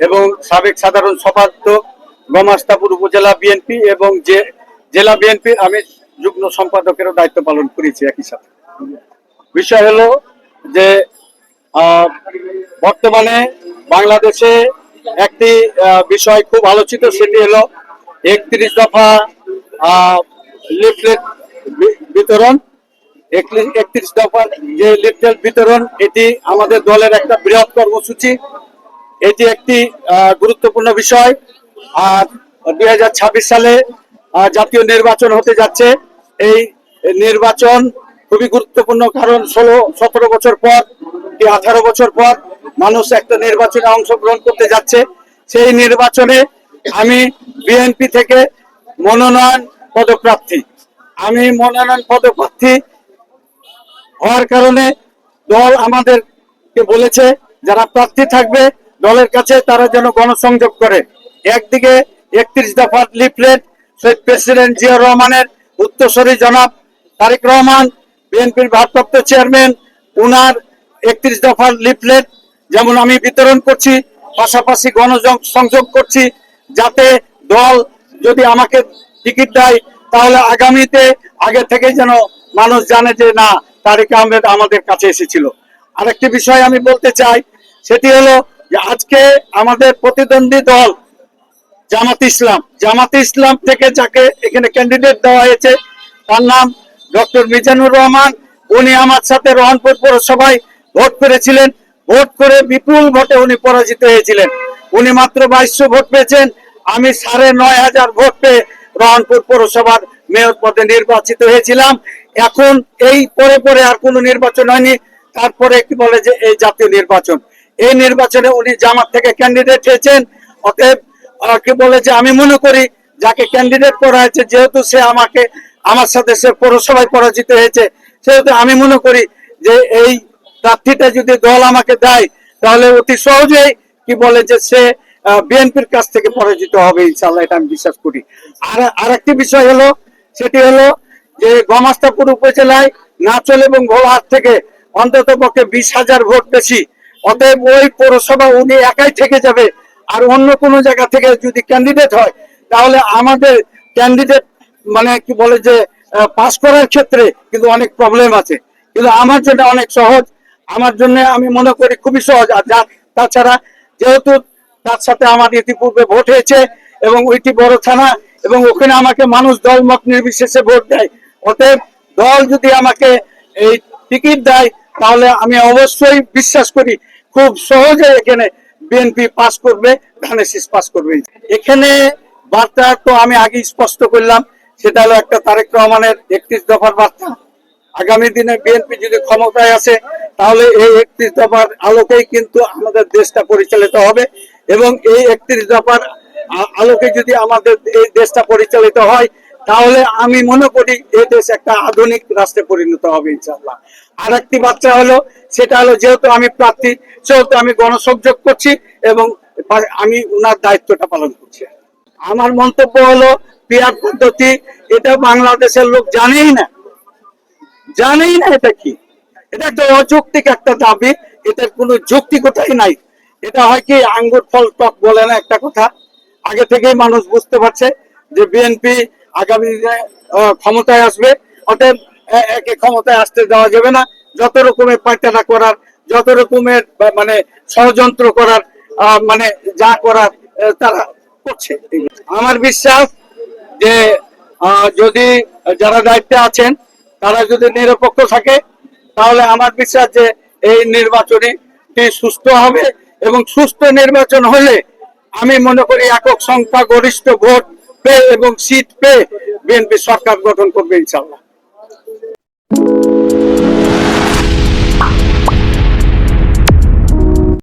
এবং সাবেক সাধারণ সম্পাদক গমাস্তাপুর উপজেলা বিএনপি এবং যে জেলা বিএনপি, আমি যুগ্ম সম্পাদকেরও দায়িত্ব পালন করেছি একই সাথে। বিষয় হলো যে বর্তমানে বাংলাদেশে একটি বিষয় খুব আলোচিত, সেটি হলো একত্রিশ দফা লিফলেট বিতরণ। একত্রিশ দফা যে লিফলেট বিতরণ, এটি আমাদের দলের একটা বৃহৎ কর্মসূচি। এটি একটি গুরুত্বপূর্ণ বিষয়। আর দুই হাজার ছাব্বিশ সালে জাতীয় নির্বাচন হতে যাচ্ছে। এই নির্বাচন খুবই গুরুত্বপূর্ণ কারণ ষোলো, সতেরো বছর পর কি আঠারো বছর পর মানুষ একটা নির্বাচনে অংশগ্রহণ করতে যাচ্ছে। সেই নির্বাচনে আমি বিএনপি থেকে মনোনয়ন পদপ্রার্থী। আমি মনোনয়ন পদপ্রার্থী হওয়ার কারণে দল আমাদেরকে বলেছে, যারা প্রার্থী থাকবে দলের কাছে তারা যেন গণসংযোগ করে। একদিকে একত্রিশ দফার লিফলেট, শহীদ প্রেসিডেন্ট জিয়া রহমানের উত্তরসূরি জনাব তারেক রহমান, বিএনপির ভারপ্রাপ্ত চেয়ারম্যান উনার একত্রিশ দফার লিফলেট যেমন আমি বিতরণ করছি, পাশাপাশি গণসংযোগ করছি যাতে দল যদি আমাকে টিকিট দেয় তাহলে আগামীতে আগে থেকে যেন মানুষ জানে যে না, তারেক আহমেদ আমাদের কাছে এসেছিল। আরেকটি বিষয় আমি বলতে চাই, সেটি হলো যে আজকে আমাদের প্রতিদ্বন্দ্বী দল জামাত ইসলাম। জামাত ইসলাম থেকে যাকে এখানে ক্যান্ডিডেট দেওয়া হয়েছে, তার নাম ডক্টর মিজানুর রহমান। উনি আমার সাথে রহনপুর পৌরসভায় ভোট করেছিলেন। ভোট করে বিপুল ভোটে উনি পরাজিত হয়েছিলেন। উনি মাত্র বাইশশো ভোট পেয়েছেন। আমি সাড়ে নয় হাজার ভোট পেয়ে রহনপুর পৌরসভার মেয়র পদে নির্বাচিত হয়েছিলাম। এখন এই পরে পরে আর কোনো নির্বাচন হয়নি। তারপরে কি বলে যে এই জাতীয় নির্বাচন। এই নির্বাচনে উনি জামাত থেকে ক্যান্ডিডেট হয়েছেন। অতএব কি বলে যে আমি মনে করি, যাকে ক্যান্ডিডেট করা হয়েছে, যেহেতু সে আমাকে, আমার সাথে সে পৌরসভায় পরাজিত হয়েছে, সেহেতু আমি মনে করি যে এই প্রার্থীটা যদি দল আমাকে দেয়, তাহলে অতি সহজেই, কি বলে যে সে বিএনপির কাছ থেকে পরাজিত হবে ইনশাল্লাহ এটা আমি বিশ্বাস করি। আর, আরেকটি বিষয় হলো, সেটি হলো যে গমাস্তাপুর উপজেলায় নাচল এবং ঘোড়াহাট থেকে অন্তত পক্ষে বিশ হাজার ভোট বেশি অতএব ওই পৌরসভা উনি একাই থেকে যাবে। আর অন্য কোনো জায়গা থেকে যদি ক্যান্ডিডেট হয়, তাহলে আমাদের ক্যান্ডিডেট মানে কি বলে যে পাস করার ক্ষেত্রে কিন্তু অনেক প্রবলেম আছে। কিন্তু আমার জন্য অনেক সহজ। আমার জন্য আমি মনে করি খুবই সহজ। আর তাছাড়া যেহেতু তার সাথে আমার ইতিপূর্বে ভোট হয়েছে এবং ওইটি বড় থানা এবং ওখানে আমাকে মানুষ দল মত নির্বিশেষে ভোট দেয়। অতএব দল যদি আমাকে এই টিকিট দেয় তাহলে আমি অবশ্যই বিশ্বাস করি, খুব সহজে এখানে বিএনপি পাস করবে, ধানেশিস পাস করবে। এখানে বার্তা তো আমি আগে স্পষ্ট করলাম, সেটা হলো একটা তারেক রহমানের একত্রিশ দফার বার্তা। আগামী দিনে বিএনপি যদি ক্ষমতায় আসে, তাহলে এই একত্রিশ দফার আলোকেই কিন্তু আমাদের দেশটা পরিচালিত হবে এবং এই একত্রিশ দফার আলোকে যদি আমাদের এই দেশটা পরিচালিত হয় তাহলে আমি মনে করি এই দেশ একটা আধুনিক রাষ্ট্রে পরিণত হবে ইনশাল্লাহ আর একটি বাচ্চা হলো, সেটা হলো যেহেতু আমি প্রার্থী, সেহেতু আমি গণসংযোগ করছি এবং আমি উনার দায়িত্বটা পালন করছি। আমার মন্তব্য হলো, পিয়ার পদ্ধতি, এটা বাংলাদেশের লোক জানেই না। জানেই না এটা কি। এটা একটা অযৌক্তিক একটা দাবি, এটার কোনো যৌক্তিকতাই নাই। এটা হয় কি, আঙ্গুর ফল টক বলে না একটা কথা। আগে থেকেই মানুষ বুঝতে পারছে যে বিএনপি আগামী দিনে ক্ষমতায় আসবে, অতএব একে ক্ষমতায় আসতে দেওয়া যাবে না। যত রকমের পায়তারা করার, যত রকমের মানে ষড়যন্ত্র করার মানে যা করার তারা করছে। আমার বিশ্বাস যে যদি যারা দায়িত্বে আছেন, তারা যদি নিরপেক্ষ থাকে, তাহলে আমার বিশ্বাস যে এই নির্বাচনে সুস্থ হবে এবং সুস্থ নির্বাচন হলে আমি মনে করি একক সংখ্যা গরিষ্ঠ ভোট পে এবং সিট পেয়ে বিএনপি সরকার গঠন করবে ইনশাল্লাহ